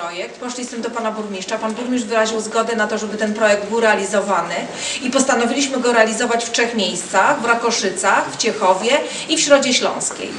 projekt, poszli z tym do pana burmistrza. Pan burmistrz wyraził zgodę na to, żeby ten projekt był realizowany i postanowiliśmy go realizować w trzech miejscach, w Rakoszycach, w Ciechowie i w Środzie Śląskiej.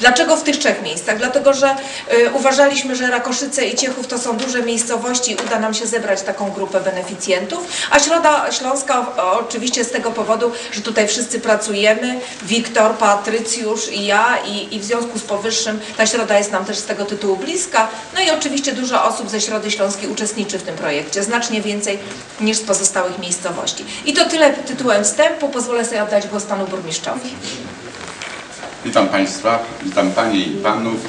Dlaczego w tych trzech miejscach? Dlatego, że y, uważaliśmy, że Rakoszyce i Ciechów to są duże miejscowości i uda nam się zebrać taką grupę beneficjentów, a Środa Śląska o, oczywiście z tego powodu, że tutaj wszyscy pracujemy, Wiktor, Patrycjusz i ja i, i w związku z powyższym ta Środa jest nam też z tego tytułu bliska, no i oczywiście dużo osób ze Środy Śląskiej uczestniczy w tym projekcie, znacznie więcej niż z pozostałych miejscowości. I to tyle tytułem wstępu, pozwolę sobie oddać głos panu burmistrzowi. Witam Państwa, witam Panie i Panów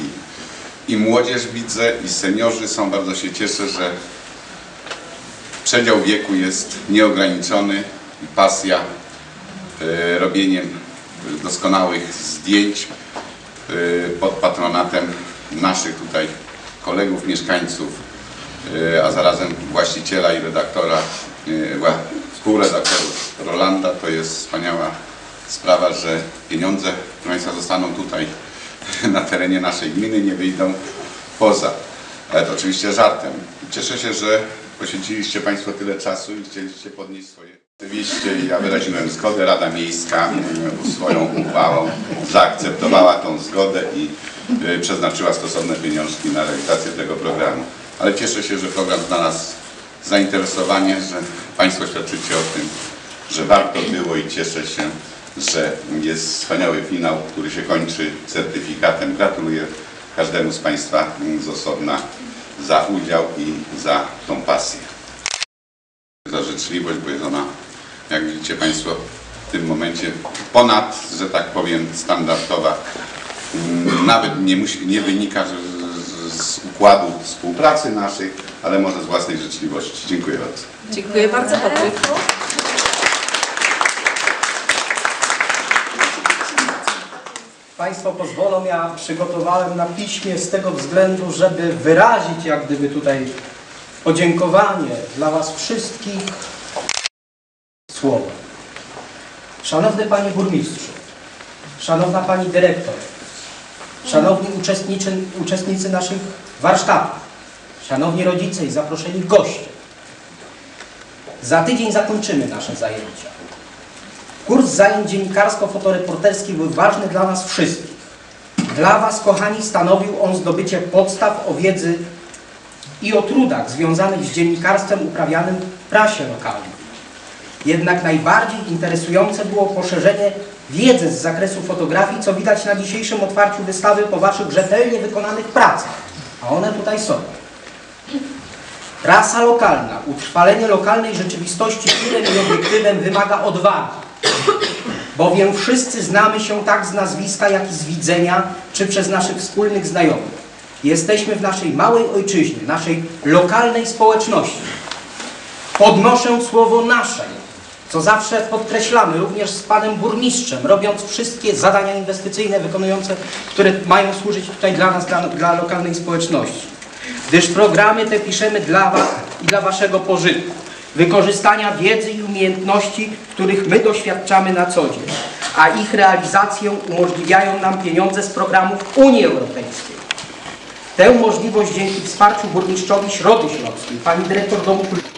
i, i młodzież widzę i seniorzy są. Bardzo się cieszę, że przedział wieku jest nieograniczony i pasja e, robieniem doskonałych zdjęć e, pod patronatem naszych tutaj kolegów, mieszkańców, e, a zarazem właściciela i redaktora, współredaktorów Rolanda. To jest wspaniała sprawa, że pieniądze, Państwa, zostaną tutaj na terenie naszej gminy, nie wyjdą poza. Ale to oczywiście żartem. Cieszę się, że poświęciliście Państwo tyle czasu i chcieliście podnieść swoje. Oczywiście ja wyraziłem zgodę, Rada Miejska swoją uchwałą zaakceptowała tą zgodę i y, przeznaczyła stosowne pieniążki na realizację tego programu. Ale cieszę się, że program znalazł zainteresowanie, że Państwo świadczycie o tym, że warto było i cieszę się, że jest wspaniały finał, który się kończy certyfikatem. Gratuluję każdemu z Państwa z osobna za udział i za tą pasję. Za życzliwość, bo jest ona, jak widzicie Państwo, w tym momencie ponad, że tak powiem, standardowa. Nawet nie, musi, nie wynika z, z, układu współpracy naszej, ale może z własnej życzliwości. Dziękuję bardzo. Dziękuję bardzo. Państwo pozwolą, ja przygotowałem na piśmie z tego względu, żeby wyrazić jak gdyby tutaj podziękowanie dla Was wszystkich słowa. Szanowny Panie Burmistrzu, Szanowna Pani Dyrektor, Szanowni uczestniczy, uczestnicy naszych warsztatów, Szanowni rodzice i zaproszeni goście, za tydzień zakończymy nasze zajęcia. Kurs zajęć dziennikarsko-fotoreporterskich był ważny dla nas wszystkich. Dla Was, kochani, stanowił on zdobycie podstaw o wiedzy i o trudach związanych z dziennikarstwem uprawianym w prasie lokalnej. Jednak najbardziej interesujące było poszerzenie wiedzy z zakresu fotografii, co widać na dzisiejszym otwarciu wystawy po Waszych rzetelnie wykonanych pracach. A one tutaj są. Trasa lokalna, utrwalenie lokalnej rzeczywistości filmem i obiektywem wymaga odwagi bowiem wszyscy znamy się tak z nazwiska, jak i z widzenia, czy przez naszych wspólnych znajomych. Jesteśmy w naszej małej ojczyźnie, naszej lokalnej społeczności. Podnoszę słowo naszej, co zawsze podkreślamy, również z panem burmistrzem, robiąc wszystkie zadania inwestycyjne wykonujące, które mają służyć tutaj dla nas, dla, dla lokalnej społeczności. Gdyż programy te piszemy dla was i dla waszego pożytku wykorzystania wiedzy i umiejętności, których my doświadczamy na co dzień, a ich realizację umożliwiają nam pieniądze z programów Unii Europejskiej. Tę możliwość dzięki wsparciu burmistrzowi Środy Śląskiej, pani dyrektor Domu Kultury